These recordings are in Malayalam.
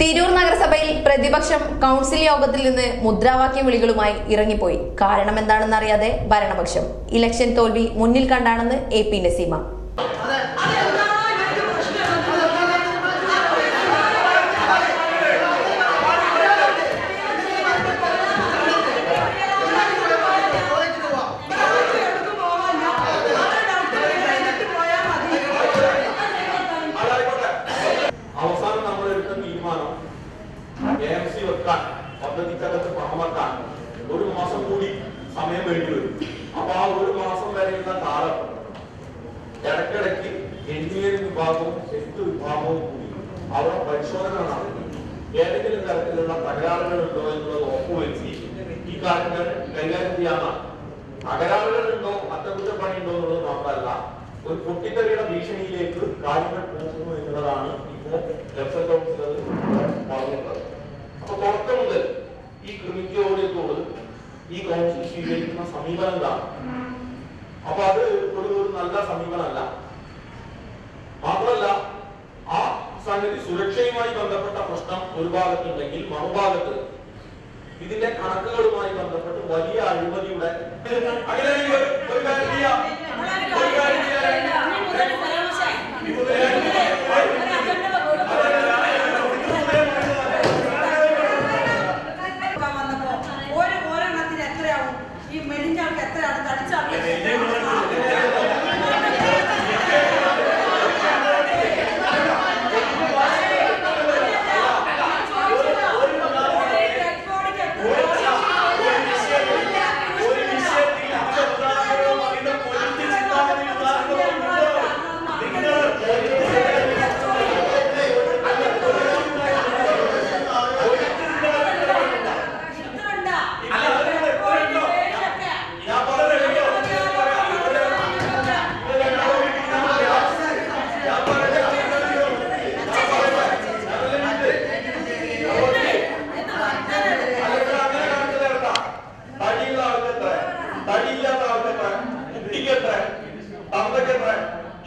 തിരൂർ നഗരസഭയിൽ പ്രതിപക്ഷം കൗൺസിൽ യോഗത്തിൽ നിന്ന് മുദ്രാവാക്യ വിളികളുമായി ഇറങ്ങിപ്പോയി. കാരണം എന്താണെന്ന് അറിയാതെ ഭരണപക്ഷം ഇലക്ഷൻ തോൽവി മുന്നിൽ കണ്ടാണെന്ന് എ പി നസീമ. വേണ്ടി വരും അപ്പൊ ആ ഒരു മാസം വരെയുള്ള കാലം ഇടക്കിടയ്ക്ക് എഞ്ചിനീയറിംഗ് വിഭാഗവും ഹെൽത്ത് വിഭാഗവും കൂടി അവിടെ പരിശോധന നടത്തി ഏതെങ്കിലും തരത്തിലുള്ള തകരാറുകൾ ഉണ്ടോ എന്നുള്ളത് ഉറപ്പുവരുത്തി ഈ കാര്യങ്ങൾ കൈകാര്യം ചെയ്യാനാണ് തകരാറുകൾ ഉണ്ടോ അറ്റകുറ്റപ്പണി ഉണ്ടോ എന്നുള്ളത് മാത്രമല്ല ഒരു പൊട്ടിത്തെറിയുടെ ഭീഷണിയിലേക്ക് കാര്യങ്ങൾ ഈ കൗൺസിൽ സ്വീകരിക്കുന്ന സമീപനം എന്താണ് അപ്പൊ അത് ഒരു ഒരു നല്ല സമീപനമല്ല മാത്രമല്ല ആ സംഗതി സുരക്ഷയുമായി ബന്ധപ്പെട്ട പ്രശ്നം ഒരു ഭാഗത്തുണ്ടെങ്കിൽ മറുഭാഗത്ത് ഇതിന്റെ കണക്കുകളുമായി ബന്ധപ്പെട്ട് വലിയ അഴിമതിയുടെ അങ്ങനെയാണെങ്കിൽ ഒരു-.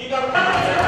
E garoto.